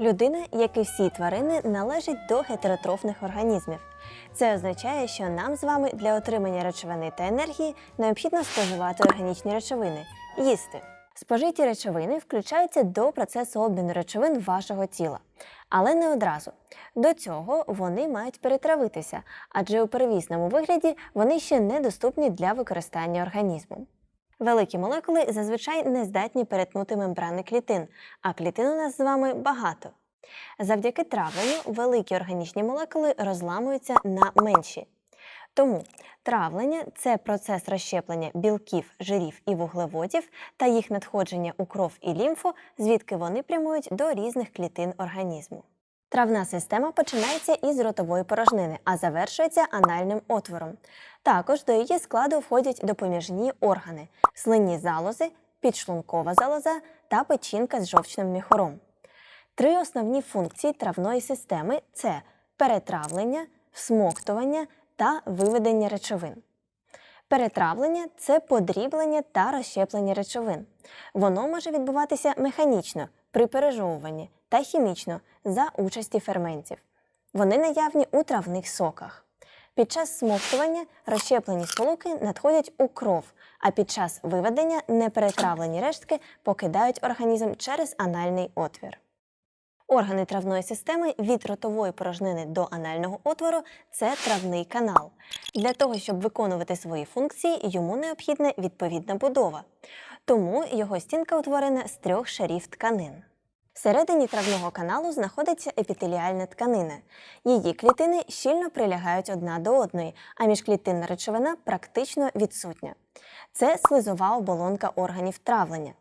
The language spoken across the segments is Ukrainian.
Людина, як і всі тварини, належить до гетеротрофних організмів. Це означає, що нам з вами для отримання речовини та енергії необхідно споживати органічні речовини їсти. Спожиті речовини включаються до процесу обміну речовин вашого тіла, але не одразу. До цього вони мають перетравитися, адже у первісному вигляді вони ще недоступні для використання організму. Великі молекули зазвичай не здатні перетнути мембрани клітин, а клітин у нас з вами багато. Завдяки травленню великі органічні молекули розламуються на менші. Тому травлення це процес розщеплення білків, жирів і вуглеводів та їх надходження у кров і лімфу, звідки вони прямують до різних клітин організму. Травна система починається із ротової порожнини, а завершується анальним отвором. Також до її складу входять допоміжні органи слинні залози, підшлункова залоза та печінка з жовчним міхуром. Три основні функції травної системи це перетравлення, всмоктування та виведення речовин. Перетравлення це подріблення та розщеплення речовин. Воно може відбуватися механічно при пережовуванні та хімічно за участі ферментів. Вони наявні у травних соках. Під час смоктування розщеплені сполуки надходять у кров, а під час виведення неперетравлені рештки покидають організм через анальний отвір. Органи травної системи від ротової порожнини до анального отвору це травний канал. Для того, щоб виконувати свої функції, йому необхідна відповідна будова. Тому його стінка утворена з трьох шарів тканин. Всередині травного каналу знаходиться епітеліальна тканина. Її клітини щільно прилягають одна до одної, а міжклітинна речовина практично відсутня. Це слизова оболонка органів травлення.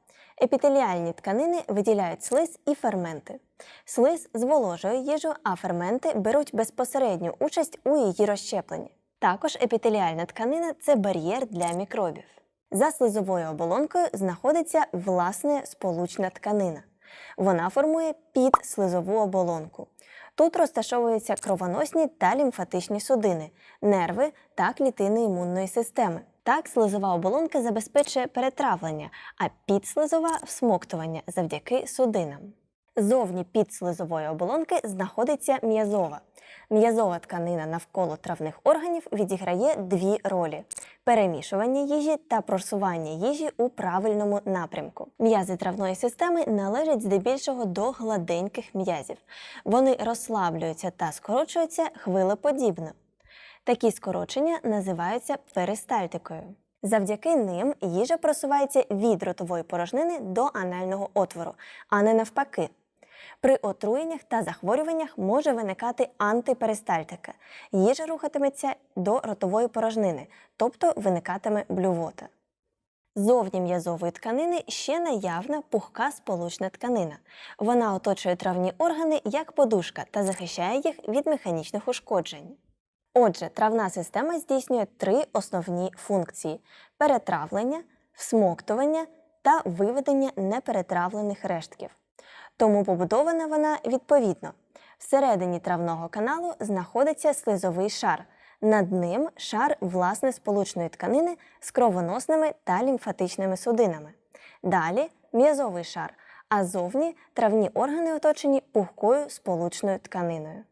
Епітеліальні тканини виділяють слиз і ферменти. Слиз зволожує їжу, а ферменти беруть безпосередню участь у її розщепленні. Також епітеліальна тканина це бар'єр для мікробів. За слизовою оболонкою знаходиться власне сполучна тканина. Вона формує підслизову оболонку. Тут розташовуються кровоносні та лімфатичні судини, нерви та клітини імунної системи. Так, слизова оболонка забезпечує перетравлення, а підслизова всмоктування завдяки судинам. Зовні підслизової оболонки знаходиться м'язова. М'язова тканина навколо травних органів відіграє дві ролі: перемішування їжі та просування їжі у правильному напрямку. М'язи травної системи належать здебільшого до гладеньких м'язів. Вони розслаблюються та скорочуються хвилеподібно. Такі скорочення називаються перистальтикою. Завдяки ним їжа просувається від ротової порожнини до анального отвору, а не навпаки. При отруєннях та захворюваннях може виникати антиперистальтика. Їжа рухатиметься до ротової порожнини, тобто виникатиме блювота. Зовні м'язової тканини ще наявна пухка сполучна тканина. Вона оточує травні органи як подушка та захищає їх від механічних ушкоджень. Отже, травна система здійснює три основні функції: перетравлення, всмоктування та виведення неперетравлених рештків. Тому побудована вона відповідно. Всередині травного каналу знаходиться слизовий шар. Над ним шар власне сполучної тканини з кровоносними та лімфатичними судинами. Далі м'язовий шар, а зовні травні органи оточені пухкою сполучною тканиною.